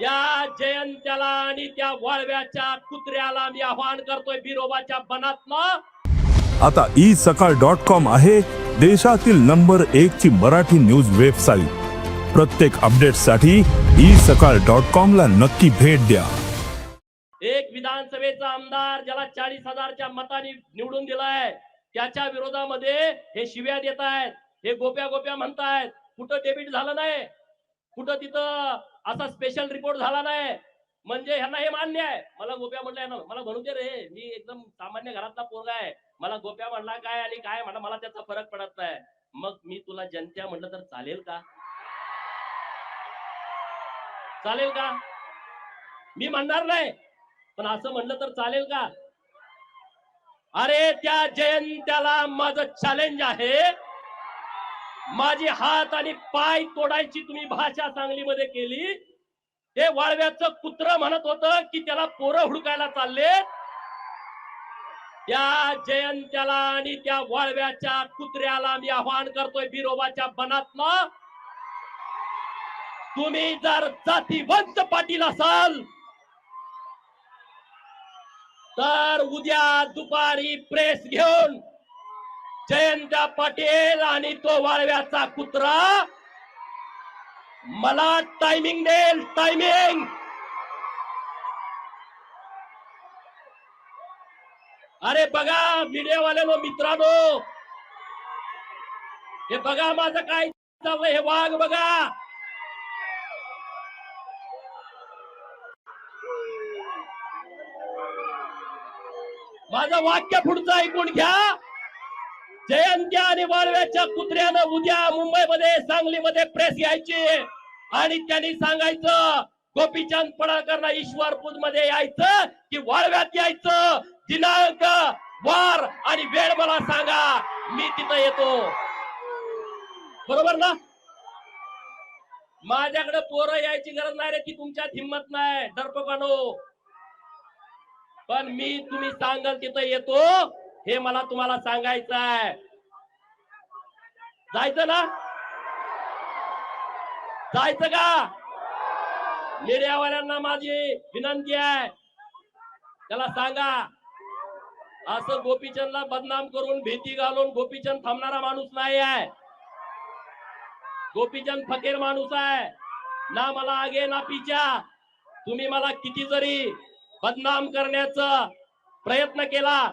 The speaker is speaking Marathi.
त्या जयंत्याला आणि त्या वळव्याच्या कुत्र्याला मी आवाहन करतोय बिरोबाच्या बनातनं आता ई सकाळ डॉट कॉम आहे देशातील नंबर एक ची मराठी न्यूज वेबसाईट प्रत्येक अपडेटसाठी ई सकाळ डॉट कॉम ला नक्की भेट द्या. एक विधानसभेचा आमदार ज्याला चाळीस हजारच्या मताने निवडून दिलाय त्याच्या विरोधामध्ये हे शिव्या देत आहेत हे गोप्या गोप्या म्हणतायत कुठं डेबिट झालं नाही कुठं तिथं असा स्पेशल रिपोर्ट झाला नाही. म्हणजे ह्यांना हे मान्य आहे. मला गोप्या म्हणलं ना मला म्हणू दे रे. मी एकदम सामान्य घरातला पोरगा आहे. मला गोप्या म्हणला काय आणि काय म्हणा मला त्याचा फरक पडत नाही. मग मी तुला जनत्या म्हणलं तर चालेल का? चालेल का? मी म्हणणार नाही. पण असं म्हणलं तर चालेल का? अरे त्या जयंत्याला माझं चॅलेंज आहे. माझी हात आणि पाय तोडायची तुम्ही भाषा सांगलीमध्ये केली. ते वाळव्याचं कुत्र म्हणत होतं की त्याला पोरं हुडकायला चालले. त्या जयंत्याला आणि त्या वाळव्याच्या कुत्र्याला मी आवाहन करतोय बिरोबाच्या बनातला तुम्ही जर जातीवंत पाटील असाल तर उद्या दुपारी प्रेस घेऊन जयंत पाटील आणि तो वाळव्याचा कुत्रा. मला टायमिंग देईल टायमिंग अरे बघा मीडियावाल्यानो मित्रांनो. हे बघा माझं काय चाललंय हे वाघ बघा. माझं वाक्य पुढचं ऐकून घ्या. जयंती आणि वाळव्याच्या कुत्र्यानं उद्या मुंबईमध्ये सांगलीमध्ये प्रेस घ्यायची आणि त्यांनी सांगायचं गोपीचंद पडळकरला ईश्वरपूरमध्ये यायचं की वाळव्यात यायचं. दिनांक वार आणि वेळ मला सांगा. मी तिथं येतो. बरोबर ना? माझ्याकडे पोरं यायची गरज नाही रे ती तुमच्यात हिंमत नाही. दर्पकानो पण मी तुम्ही सांगाल तिथं येतो. हे मला तुम्हाला सांगायचं आहे. जायचं ना? जायचं का? मीडियावाल्यांना माझी विनंती आहे. त्याला सांगा. असं गोपीचंदला बदनाम करून भीती घालून गोपीचंद थांबणारा माणूस नाही आहे. गोपीचंद फकीर माणूस आहे. ना मला आगे ना पिच्या तुम्ही मला किती जरी बदनाम करण्याचा प्रयत्न केला.